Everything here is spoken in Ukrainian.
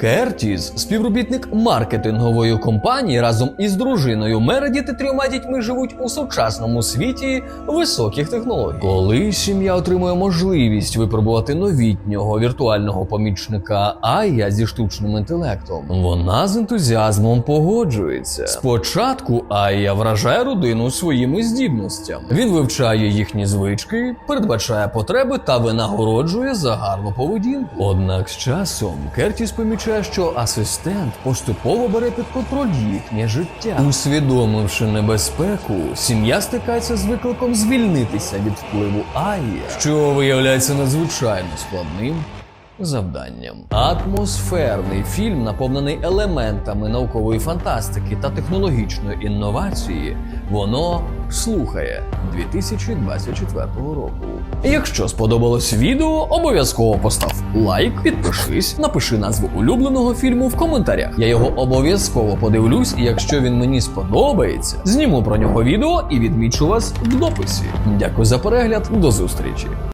Кертіс, співробітник маркетингової компанії, разом із дружиною Мередіт і трьома дітьми живуть у сучасному світі високих технологій. Коли сім'я отримує можливість випробувати новітнього віртуального помічника Ая зі штучним інтелектом, вона з ентузіазмом погоджується. Спочатку Ая вражає родину своїми здібностями. Він вивчає їхні звички, передбачає потреби та винагороджує за гарну поведінку. Однак з часом Кертіс помічає, що асистент поступово бере під контроль їхнє життя. Усвідомивши небезпеку, сім'я стикається з викликом звільнитися від впливу Аї, що виявляється надзвичайно складним завданням. Атмосферний фільм, наповнений елементами наукової фантастики та технологічної інновації, воно слухає 2024 року. Якщо сподобалось відео, обов'язково постав лайк, підпишись, напиши назву улюбленого фільму в коментарях. Я його обов'язково подивлюсь, і якщо він мені сподобається, зніму про нього відео і відмічу вас в дописі. Дякую за перегляд, до зустрічі.